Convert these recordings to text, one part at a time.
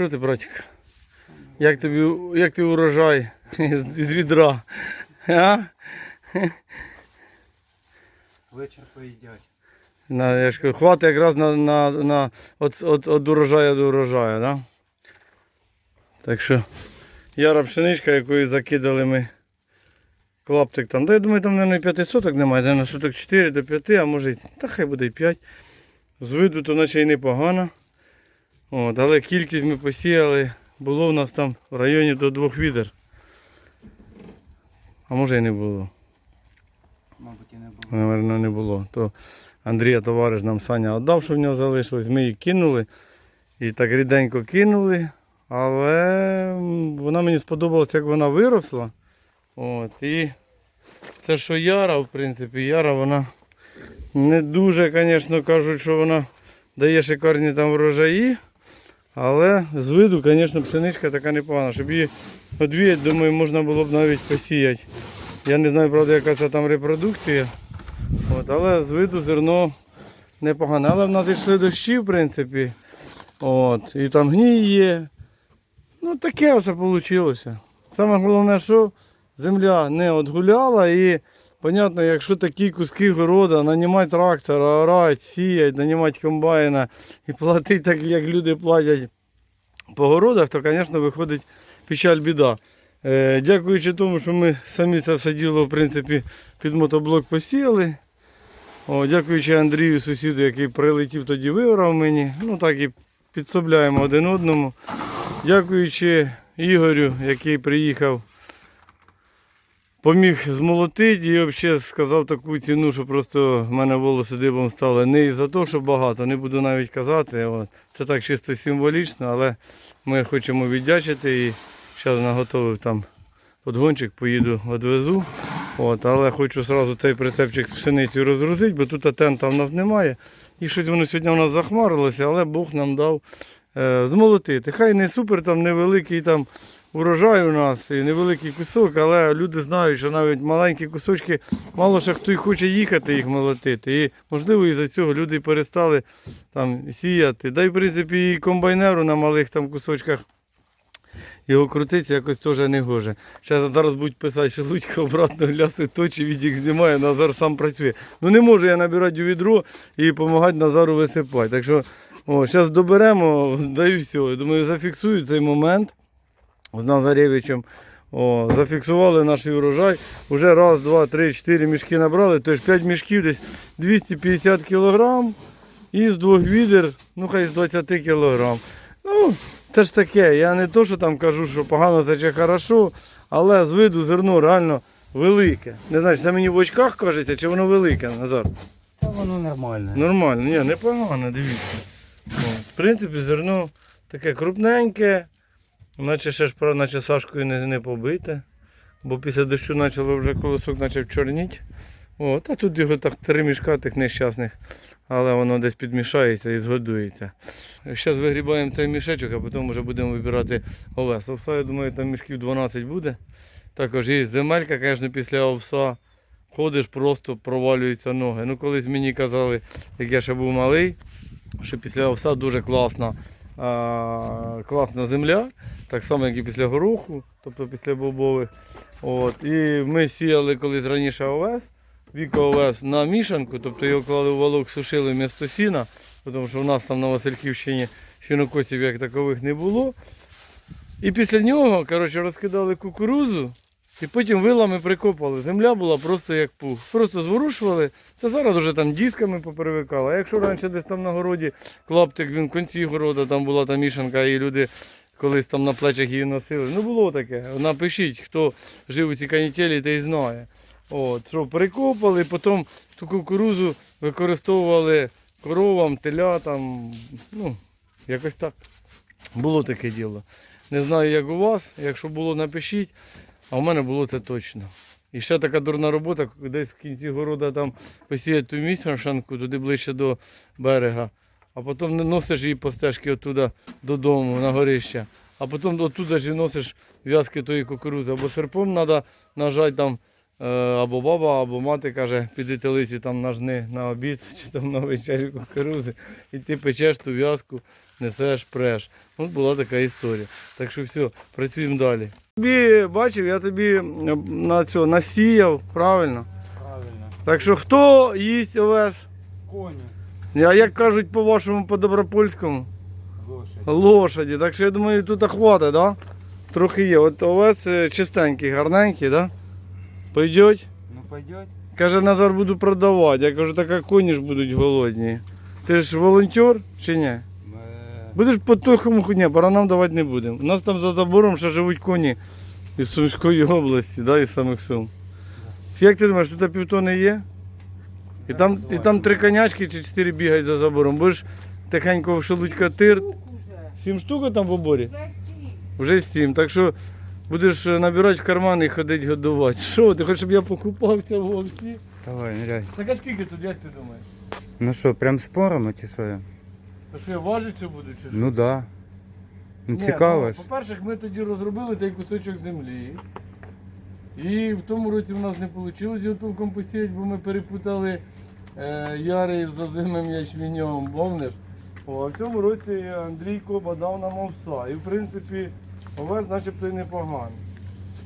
Що ти, братик? Як тобі як ти урожай з, відра? А? Вечір поїдять. На, я ж кажу, хватить якраз на, на, на от, от, от урожаю до урожаю, да? Так що яра пшеничка, якою закидали ми клаптик там. Да, я думаю, там, мабуть, 5 соток немає, де на соток 4 до 5, а може, та хай буде і 5. З виду то наче і непогано. От, але кількість ми посіяли, було в нас там в районі до двох відер. А може і не було. Мабуть, і не було. Наверно, не було. То Андрія товариш нам Саня віддав, що в нього залишилось. Ми її кинули. І так ріденько кинули. Але вона мені сподобалась, як вона виросла. От, і це, що Яра, в принципі, Яра, вона не дуже, звісно, кажуть, що вона дає шикарні там врожаї. Але з виду, звісно, пшеничка така непогана. Щоб її одвіяти, думаю, можна було б навіть посіяти. Я не знаю, правда, яка це там репродукція. От, але з виду зерно непогане. Але в нас йшли дощі, в принципі. От, і там гній є. Ну таке все вийшло. Саме головне, що земля не отгуляла і, понятно, якщо такі куски города, нанімати трактора, орати, сіяти, нанімати комбайна і платити так, як люди платять по городах, то, звісно, виходить печаль біда. Е, дякуючи тому, що ми самі це все діло в принципі, під мотоблок посіяли. О, дякуючи Андрію, сусіду, який прилетів тоді виграв мені. Ну так і підсобляємо один одному. Дякуючи Ігорю, який приїхав, поміг змолотити і взагалі сказав таку ціну, що просто в мене волоси дибом стали. Не із-за того, що багато, не буду навіть казати. Це так чисто символічно, але ми хочемо віддячити і зараз наготовив там подгончик, поїду відвезу. От, але хочу одразу цей прицепчик з пшеницею розгрузити, бо тут тента в нас немає. І щось воно сьогодні у нас захмарилося, але Бог нам дав е, змолотити. Хай не супер, там невеликий там урожай у нас і невеликий кусок, але люди знають, що навіть маленькі кусочки, мало ще хто й хоче їхати їх молотити. І можливо із-за цього люди перестали там сіяти. Да й в принципі і комбайнеру на малих там кусочках його крутиться якось теж не гоже. Ще зараз будуть писати, що Лудька обратно гляси точі, від їх знімає, Назар сам працює. Ну не можу я набирати у відро і допомагати Назару висипати. Так що о, зараз доберемо, да і все. Думаю, зафіксую цей момент з Назаревичем. О, зафіксували наш урожай. Уже раз, два, три, чотири мішки набрали, тож 5 мішків десь 250 кілограм. І з двох відер, ну хай з 20 кілограм. Ну, це ж таке, я не то, що там кажу, що погано це чи хорошо, але з виду зерно реально велике. Не знаю, це мені в очках кажеться, чи воно велике, Назар? Та воно нормальне. Нормально, ні, непогано, дивіться. О, в принципі, зерно таке крупненьке, наче ще ж наче сашкою не, не побите. Бо після дощу почало вже колосок почав чорніти. О, та тут його так три мішка тих нещасних, але воно десь підмішається і згодується. Зараз вигрібаємо цей мішечок, а потім вже будемо вибирати овес. Овса, я думаю, там мішків 12 буде. Також є земелька, звісно, після овса. Ходиш, просто провалюються ноги. Ну, колись мені казали, як я ще був малий, що після овса дуже класна, а, класна земля, так само, як і після гороху, тобто після бобових. От. І ми сіяли колись раніше овес, віко овес на мішанку, тобто його клали в валок, сушили вмісто сіна, тому що в нас там на Васильківщині сінокосів як такових не було. І після нього коротше, розкидали кукурузу і потім вилами прикопали. Земля була просто як пух. Просто зворушували. Це зараз вже там дисками поперевикали. А якщо раніше десь там на городі клаптик, він в кінці города, там була та мішанка, і люди колись там на плечах її носили. Ну було таке. Напишіть, хто жив у цій канітелі, той знає. От, що перекопали, потім ту кукурузу використовували коровам, телятам. Ну, якось так. Було таке діло. Не знаю, як у вас. Якщо було, напишіть. А у мене було це точно. І ще така дурна робота, десь в кінці города там посіяти ту місяшанку, туди ближче до берега, а потім не носиш її по стежці оттуда додому, на горище. А потім оттуда ж носиш в'язки тої кукурузи. Або серпом треба нажати там е, або баба, або мати каже, піди телиці там нажни на обід чи там на вечерю кукурузи, і ти печеш ту в'язку, несеш, преш. От була така історія. Так що все, працюємо далі. Тобі бачив, я тобі на цього насіяв, правильно? Правильно. Так що хто їсть овес? Коні. А як кажуть по-вашому, по-добропольському? Лошадь. Лошаді. Так що я думаю, тут хватить, да? Трохи є. От овець е, чистенький, гарненький, да? Пойдеть? Ну пойдет. Каже, Назар буду продавати. Я кажу, так а коні ж будуть голодні. Ти ж волонтер чи ні? Будеш по тухому ні, пора нам давати не будемо. У нас там за забором ще живуть коні із Сумської області, да, із самих Сум. Як ти думаєш, тут півтони є? І там, і там три конячки чи чотири бігають за забором. Будеш тихенько вшелудь тир. Сім штук там в оборі? Вже сім. Так що будеш е, набирати в карман і ходити годувати. Що, ти хочеш, щоб я покупався в овсі? Давай, ныряй. Так а скільки тут, як ти думаєш? Ну що, прям з порами чи що? я? А що я важити чи буду? Чи що? Ну да. Ну Ні, цікаво ну, ж. По-перше, ми тоді розробили той кусочок землі. І в тому році в нас не вийшло його толком посіяти, бо ми перепутали е, яри з озимим ячменем, помниш? О, а в цьому році Андрій Коба дав нам овса. І в принципі овес начебто й непоганий.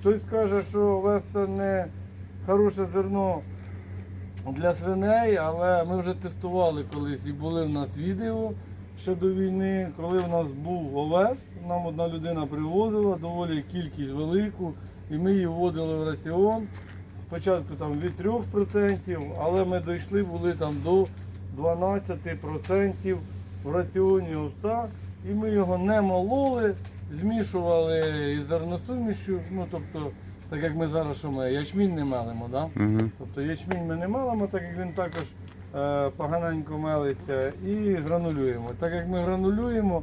Хтось каже, що овес це не хороше зерно для свиней, але ми вже тестували колись і були в нас відео ще до війни, коли в нас був овес, нам одна людина привозила доволі кількість велику, і ми її вводили в раціон. Спочатку там від 3%, але ми дійшли були там до 12% в раціоні овса, і ми його не мололи, змішували із зерносумішю, ну тобто, так як ми зараз що ми ячмінь не мелимо, да? Угу. Тобто ячмінь ми не мелимо, так як він також поганенько мелиться, і гранулюємо. Так як ми гранулюємо,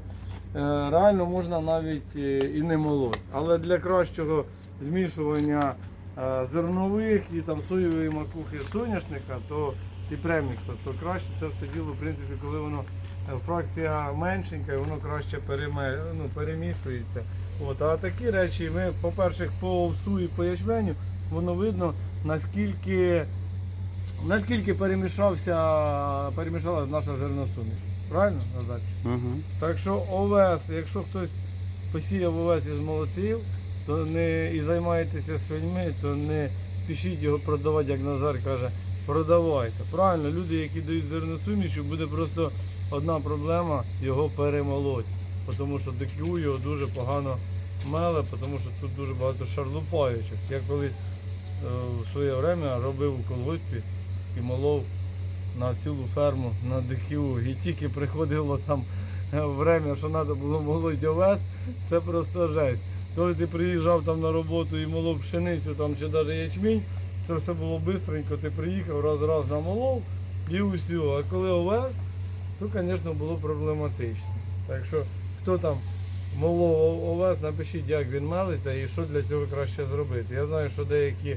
е, реально можна навіть е, і не молоти. Але для кращого змішування е, зернових і там соєвої макухи соняшника, то і премікса, то краще це все діло, в принципі, коли воно е, фракція меншенька і воно краще переме, ну, перемішується. От, а такі речі ми, по-перше, по овсу і по ячменю, воно видно, наскільки, наскільки перемішався, перемішалась наша зерносуміш. Правильно, Назар? Угу. Так що овес, якщо хтось посіяв овес і змолотив, то не і займаєтеся свиньми, то не спішіть його продавати, як Назар каже, продавайте. Правильно, люди, які дають зерносуміші, буде просто одна проблема його перемолоть. Тому що ДКУ його дуже погано меле, тому що тут дуже багато шарлупаючих. Я колись е, в своє время робив у колгоспі і молов на цілу ферму на ДКУ. І тільки приходило там е, время, що треба було молоть овес, це просто жесть. Коли ти приїжджав там на роботу і молов пшеницю там, чи навіть ячмінь, це все було швидко, ти приїхав, раз-раз намолов і усе. А коли овес, то, звісно, було проблематично. Так що, хто там молов овес, напишіть, як він мелиться і що для цього краще зробити. Я знаю, що деякі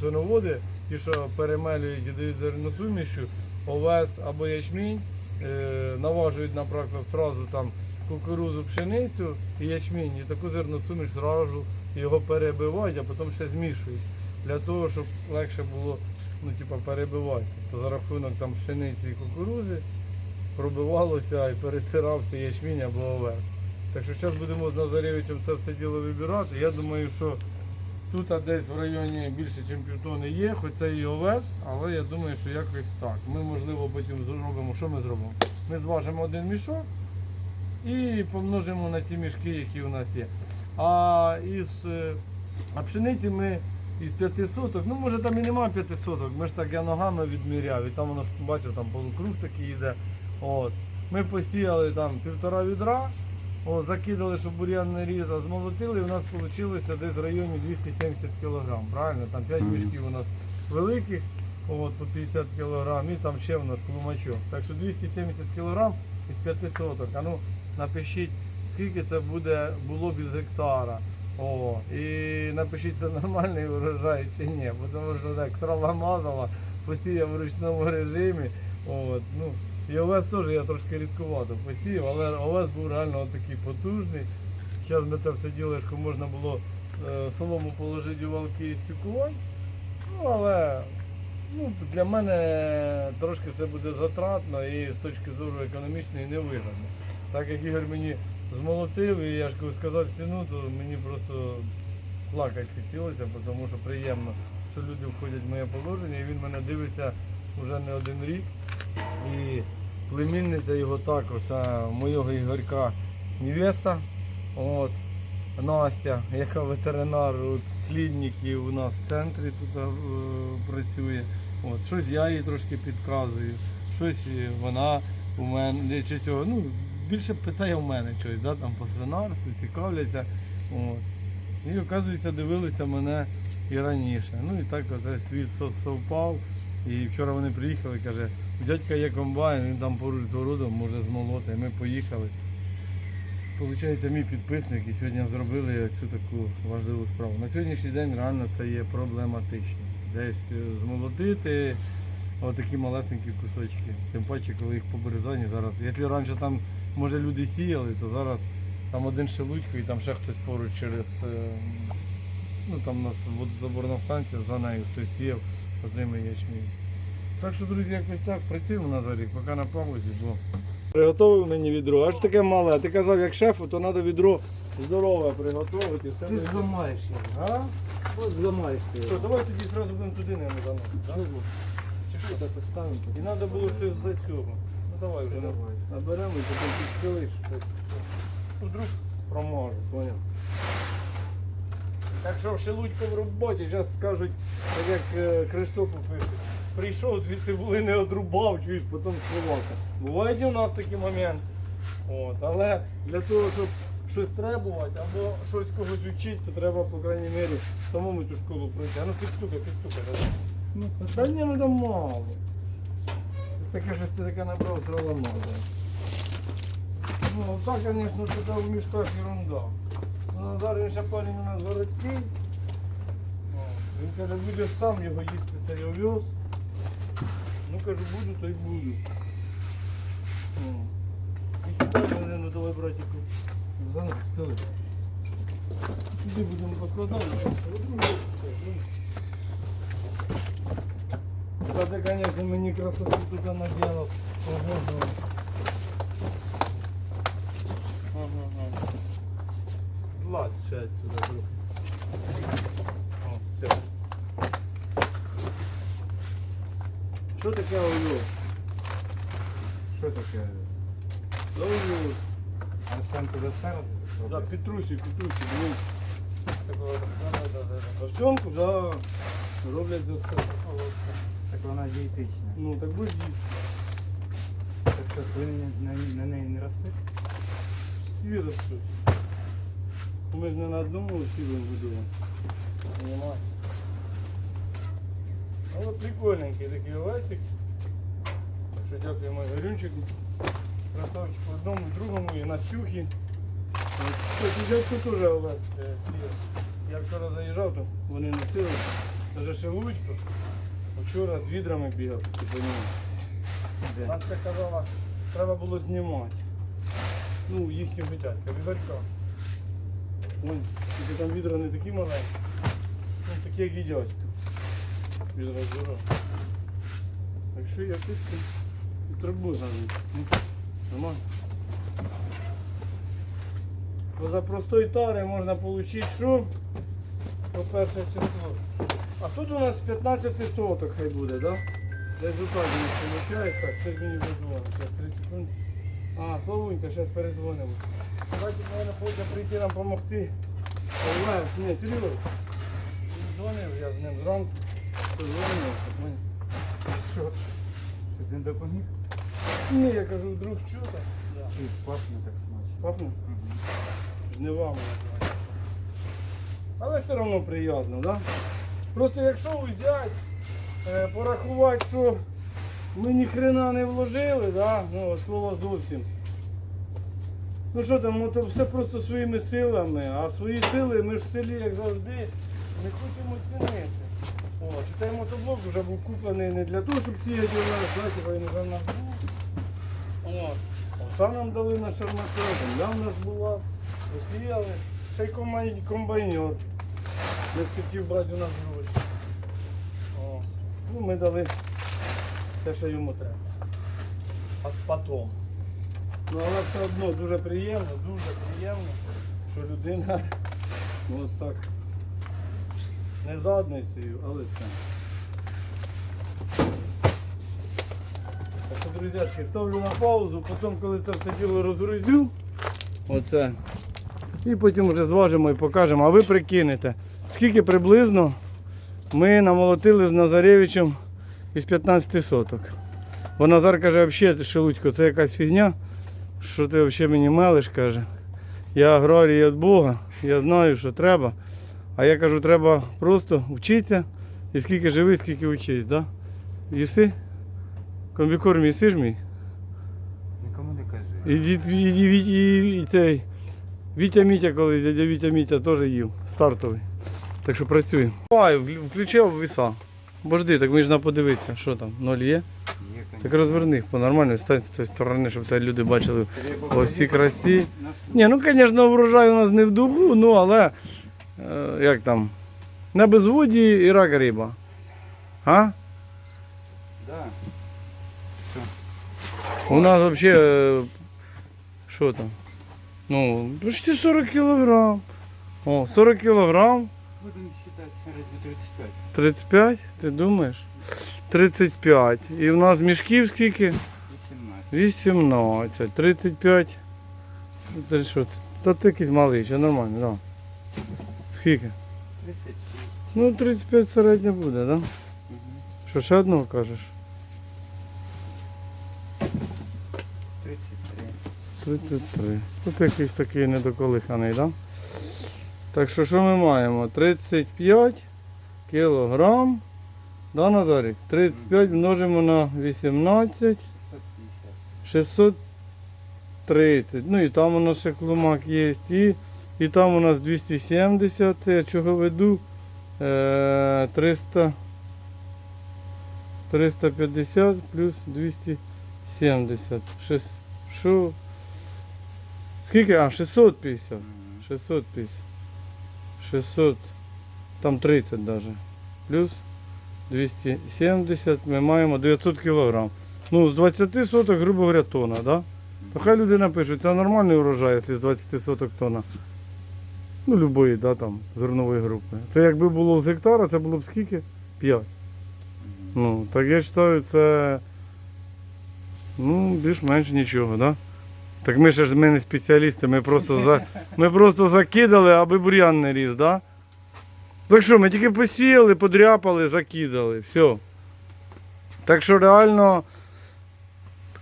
свиноводи, ті, що перемелюють і дають зерносумішу, овес або ячмінь, е, наважують, наприклад, сразу там кукурузу, пшеницю і ячмінь, і таку зерносуміш зразу його перебивають, а потім ще змішують. Для того, щоб легше було ну, типа, перебивати. То за рахунок там пшениці і кукурузи пробивалося і перетирався ячмінь або овес. Так що зараз будемо з Назаревичем це все діло вибирати. Я думаю, що тут десь в районі більше, ніж півтони є, хоч це і овес, але я думаю, що якось так. Ми можливо потім зробимо, що ми зробимо? Ми зважимо один мішок і помножимо на ті мішки, які у нас є. А із е, а пшениці ми із 5 соток, ну може там і немає 5 соток, ми ж так я ногами відміряв, і там воно ж бачив, там полукруг такий йде. От. Ми посіяли там півтора відра, о, закидали, щоб бур'ян не ріс, а змолотили, і у нас вийшло десь в районі 270 кг. Правильно? Там 5 Мгм. мішків у нас великих, от, по 50 кг, і там ще у нас клумачок. Так що 270 кг із 5 соток. А ну напишіть, скільки це буде було б із гектара. О, і напишіть, це нормальний урожай чи ні, бо тому що так срала мазала, посіяв в ручному режимі. От, ну, і овес теж я трошки рідкувато посіяв, але овес був реально такий потужний. Зараз ми те все ділишко можна було е, солому положити у валки і стікувати. Ну, але ну, для мене трошки це буде затратно і з точки зору економічної невигідно. Так як Ігор мені змолотив, і я ж коли сказав ціну, то мені просто плакати хотілося, тому що приємно, що люди входять в моє положення, і він мене дивиться вже не один рік. І племінниця його також, та моєго Ігорька невеста, от, Настя, яка ветеринар у клініки у нас в центрі тут е, працює. От, щось я їй трошки підказую, щось вона у мене чи цього. Ну, більше питає в мене щось, да, там по свинарству, цікавляться. От. І оказується, дивилися мене і раніше. Ну і так оце світ совпав. І вчора вони приїхали, каже, у дядька є комбайн, він там поруч з городом може змолоти. Ми поїхали. Получається, мій підписник і сьогодні зробили цю таку важливу справу. На сьогоднішній день реально це є проблематично. Десь е, змолотити отакі малесенькі кусочки. Тим паче, коли їх по березані зараз. Якщо раніше там може люди сіяли, то зараз там один шелудько і там ще хтось поруч через е, ну там у нас водозаборна станція за нею хтось сіяв з ними ячмінь. Так що, друзі, якось так працюємо на зарік, поки на паузі, бо Приготовив мені відро. Аж таке мале. Ти казав, як шефу, то треба відро здорове приготувати. Все Ти буде- зламаєш його. А? Ось зламаєш ти Що, його. давай тоді одразу будемо туди не заносити. да? Чого? Чи що так поставимо? І треба було щось за цього. Ну давай вже Давай. наберемо і потім підстелиш. щось. Ну, Вдруг проможу, поняв. Так що шелудько в роботі, зараз скажуть, так як е, Криштопу пише. Прийшов, звідси були не одрубав, чуєш, потім сховався. Бувають і у нас такі моменти. От, але для того, щоб щось требувати або щось когось вчити, то треба, по крайній мірі, самому цю школу пройти. А ну підстукай, підстукай. давай. Ну, Та ні, ну там мало. Таке щось ти таке набрав, срала мало. Ну, так, звісно, що там в мішках ерунда. Ну, він ще парень у нас городський. Він каже, будеш сам його їсти цей овес. Ну кажу, буду, то й буду. О. І сюди ну давай, братику, заново стели. Сюди будемо покладати. Та ти, конечно, мені красоту тут наделал. Ого. Ага. Злазь ще отсюда трохи. О, все. Що таке овес? Що таке? Овес. Арсен туди спереду? Да, Петрусі, Петрусі, дивись. Овсянку, да. Роблять за все. Так вона дієтична. Ну, так будь їсти. Так що свині на, на неї не ростуть? Всі ростуть. Ми ж не на одному сілому видумали. Понимаєш? Але прикольненький такий овесик. Що дякуємо Ігорюнчику. Красавчику одному, другому і Настюхі. Дядько теж е. Я вчора заїжджав, то вони носили. Даже шелудько. Вчора з відрами бігав, розумієш. Настя казала, треба було знімати. Ну, їхнього дядька, відарка. Ось, тільки там відра не такі маленькі. Ну, такі, як і дядько. Відра здорова. Так що там і трубу зробити. Ну, Нормально. Бо за простої тари можна отримати що? По перше число. А тут у нас 15 соток хай буде, так? Да? Отак не виходить. Так, це мені. Зараз 3 секунди. А, Славунька, зараз передзвонимо. Давайте, мабуть, хоче прийти нам допомогти. Олег, ні, серйозно. Дзвонив, я з ним зранку. Позвонив, поняв. Що? Що він допоміг? Ні, я кажу, друг, що там? Да. І пахне так смачно. Пахне? Мгм. Жнивами. називається. Але все одно приємно, да? Просто якщо взяти, е, порахувати, що ми ні хрена не вложили, да? ну, от слова зовсім. Ну що там, ну то все просто своїми силами, а свої сили ми ж в селі, як завжди, не хочемо цінити. Той мотоблок вже був куплений не для того, щоб сіяти у нас, типа він вже нас був. От. Овса нам дали на шармака, земля в нас була, посіяли. Ще й комбайн- комбайнер. Не схотів брати у нас гроші. Ну, ми дали те, що йому треба. А потом. Ну, але все одно дуже приємно, дуже приємно, що людина от так не задницею, але це. Так друзяшки, ставлю на паузу, потім, коли це все діло розгрузю, оце, і потім вже зважимо і покажемо. А ви прикинете, скільки приблизно ми намолотили з Назаревичем із 15 соток. Бо Назар каже, взагалі, Шелудько, це якась фігня, що ти взагалі мені мелиш, каже. Я аграрій від Бога, я знаю, що треба. А я кажу, треба просто вчитися і скільки живи, скільки вчись, да? Їси? Комбікорм їси ж мій? Нікому не кажи. І, дід- і, і, і, і, цей Вітя Мітя колись, дядя Вітя Мітя теж їв, стартовий. Так що працюємо. Ай, вклю- включив віса. Бо жди, так ми ж на подивитися, що там, ноль є. Є, Так розверни їх по-нормально, стань з тієї сторони, щоб тебе люди бачили по всій красі. Ні, ну звісно, врожай у нас не в духу, ну але як там, на безводі і рак риба. А? Да. У нас взагалі, що там? Ну, почти 40 кілограм. О, 40 кілограм, Будемо вважати середньо 35. 35, ти думаєш? 35. І в нас мішків скільки? 18. 18, 35. Це що? це? Та ти якийсь малий, ще нормально, так. Да. Скільки? 36. Ну, 35 середньо буде, так? Да? Мгм. Що, ще одного кажеш? 33. 33. Тут якийсь такий недоколиханий, так? Да? Так що що ми маємо? 35 кілограм. Да, Назарік? 35 множимо на 18. 650. 630. Ну і там у нас ще клумак є. І, і там у нас 270. Я чого веду? Е, 300, 350 плюс 270. Шест- Що? Скільки? А, 650. 650. 600. Там 30 даже. Плюс 270 ми маємо 900 кілограм. Ну, з 20 соток, грубо говоря, тонна, да? То хай люди напишуть, це нормальний урожай, якщо з 20 соток тонна. Ну, любої, да, там, зернової групи. Це якби було з гектара, це було б скільки? 5. Мгм. Ну, так я вважаю, це ну, більш-менш нічого, да? Так ми ще ж ми не спеціалісти, ми просто, за, ми просто закидали, аби бур'ян не ріс, да? Так що, ми тільки посіяли, подряпали, закидали, все. Так що реально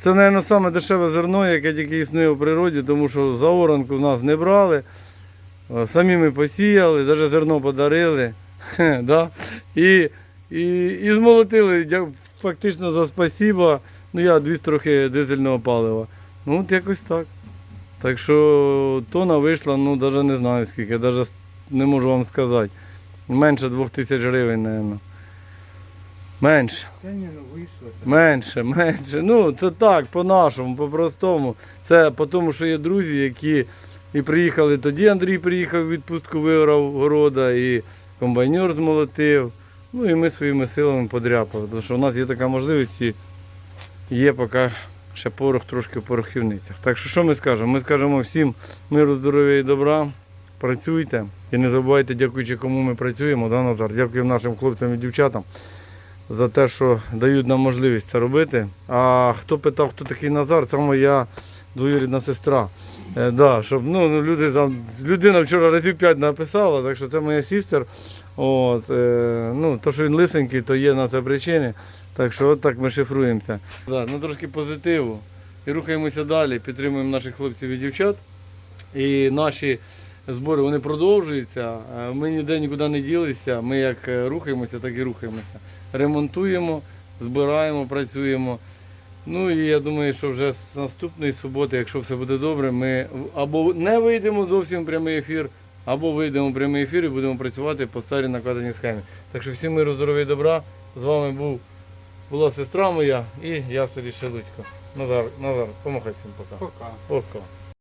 це, мабуть, саме дешеве зерно, яке тільки існує в природі, тому що за оранку в нас не брали. Самі ми посіяли, навіть зерно подарили. да? І, і, і змолотили фактично за спасіба. Ну я 200 трохи дизельного палива. Ну от якось так. Так що тона вийшла, ну навіть не знаю скільки, навіть не можу вам сказати. Менше 2000 гривень, мабуть. Менше. Ну. Менше, менше. Ну, це так, по-нашому, по-простому. Це по тому, що є друзі, які і приїхали тоді. Андрій приїхав в відпустку, виграв города, і комбайнер змолотив. Ну і ми своїми силами подряпали. Тому що у нас є така можливість і є поки ще порох трошки в порохівницях. Так що що ми скажемо? Ми скажемо всім миру, здоров'я і добра. Працюйте і не забувайте, дякуючи кому ми працюємо, да, Назар? Дякуємо нашим хлопцям і дівчатам за те, що дають нам можливість це робити. А хто питав, хто такий Назар, це моя двоюрідна сестра. Е, да, щоб, ну, ну, люди, там, людина вчора разів 5 написала, так що це моя сестер. От, е, ну, то, що він лисенький, то є на це причини. Так що от так ми шифруємося. Да, ну, трошки позитиву. І рухаємося далі, підтримуємо наших хлопців і дівчат. І наші збори вони продовжуються. Е, Ми ніде нікуди не ділися. Ми як е, рухаємося, так і рухаємося. Ремонтуємо, збираємо, працюємо. Ну і я думаю, що вже з наступної суботи, якщо все буде добре, ми або не вийдемо зовсім в прямий ефір, або вийдемо в прямий ефір і будемо працювати по старій накладеній схемі. Так що всім миру, здоров'я і добра. З вами був, була сестра моя і я Сергій Шелудько. Назар, Назар, помахай всім пока. Пока. Пока.